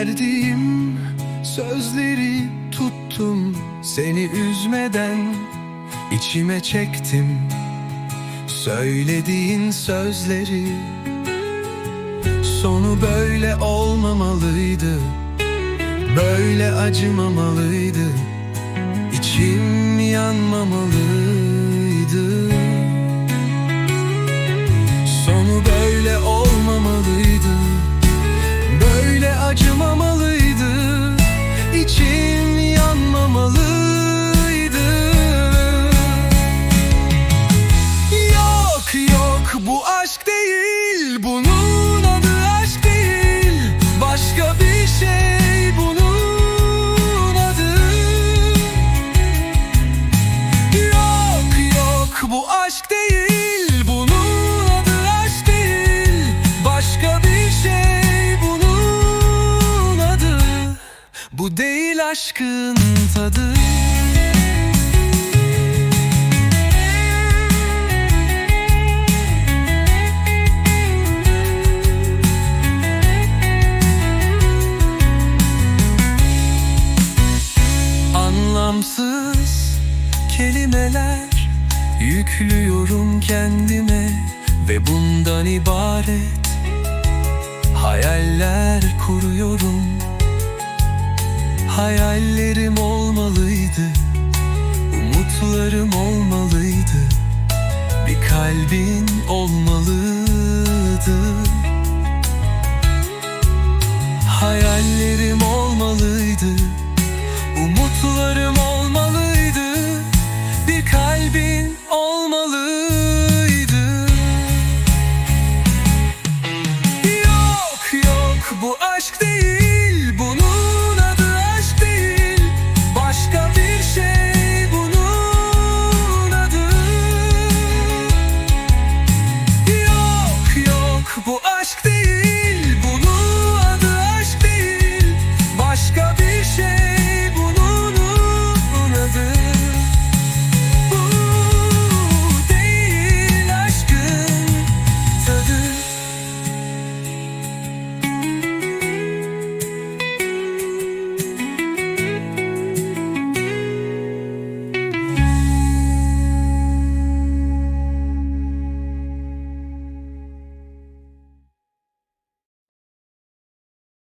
Verdiğim sözleri tuttum seni üzmeden. İçime çektim söylediğin sözleri. Sonu böyle olmamalıydı Böyle acımamalıydı. İçim yanmamalıydı bu aşk değil Bunun adı aşk değil. Başka bir şey bunun adı. Yok yok bu aşk değil Bunun adı aşk değil. Başka bir şey bunun adı. Bu değil aşkın tadı Anlamsız kelimeler yüklüyorum kendime ve bundan ibaret hayaller kuruyorum. Hayallerim olmalıydı, umutlarım olmalıydı, bir kalbin olmalıydı. Nasibin olmalıydı. Yok yok bu aşk değil.